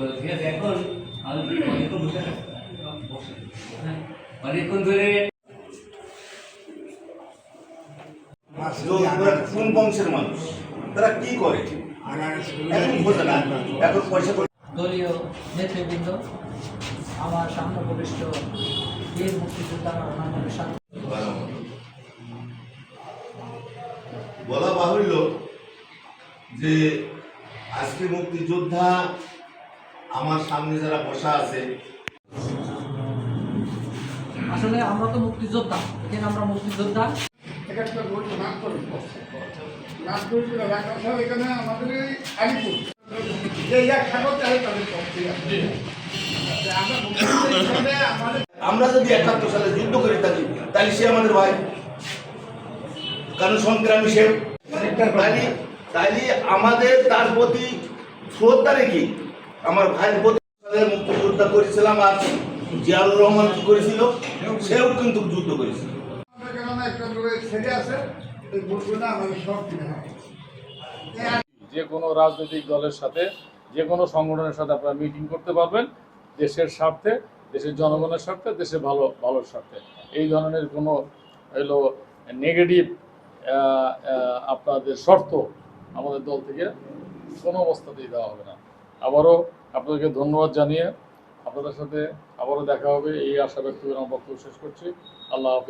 তো ঠিক আছে এখন আমি অনেকক্ষণ বসে বসে। হ্যাঁ, অনেকক্ষণ ধরে কোন বংশের মানুষ? তারা কি করে? এখন বোঝে না। এখন পয়সা দলীয় নেতৃবৃন্দ আমার সামনে বীর মুক্তিযোদ্ধা রণাঙ্গনের সাথে বলা বাহুল্য যে আজকে মুক্তিযোদ্ধা আমার সামনে যারা বসা আছে। আসলে আমরা তো মুক্তিযোদ্ধা এখানে আমরা মুক্তিযোদ্ধা। আমরা আমাদের আমরা যদি একাত্তর সালে যুদ্ধ করে থাকি তাহলে সে আমাদের ভাই। কারণ সংগ্রামী সে। তাইলে আমাদের তার প্রতি শ্রদ্ধা রেখে আমার ভাই মুক্তিযোদ্ধা করেছিলাম আর জিয়াউর রহমান কি করেছিল? সেও কিন্তু যুদ্ধ করেছিল। যে কোনো রাজনৈতিক দলের সাথে, যে কোনো সংগঠনের সাথে আপনারা মিটিং করতে পারবেন। দেশের স্বার্থে, দেশের জনগণের স্বার্থে, দেশের ভালো, ভালোর স্বার্থে। এই ধরনের কোনো হলো নেগেটিভ আপনাদের শর্ত আমাদের দল থেকে কোনো অবস্থাতেই দেওয়া হবে না। আবারও আপনাদেরকে ধন্যবাদ জানিয়ে আপনাদের সাথে আবারও দেখা হবে। এই আশা ব্যক্ত করে আমার বক্তব্য শেষ করছি। আল্লাহ হাফিজ।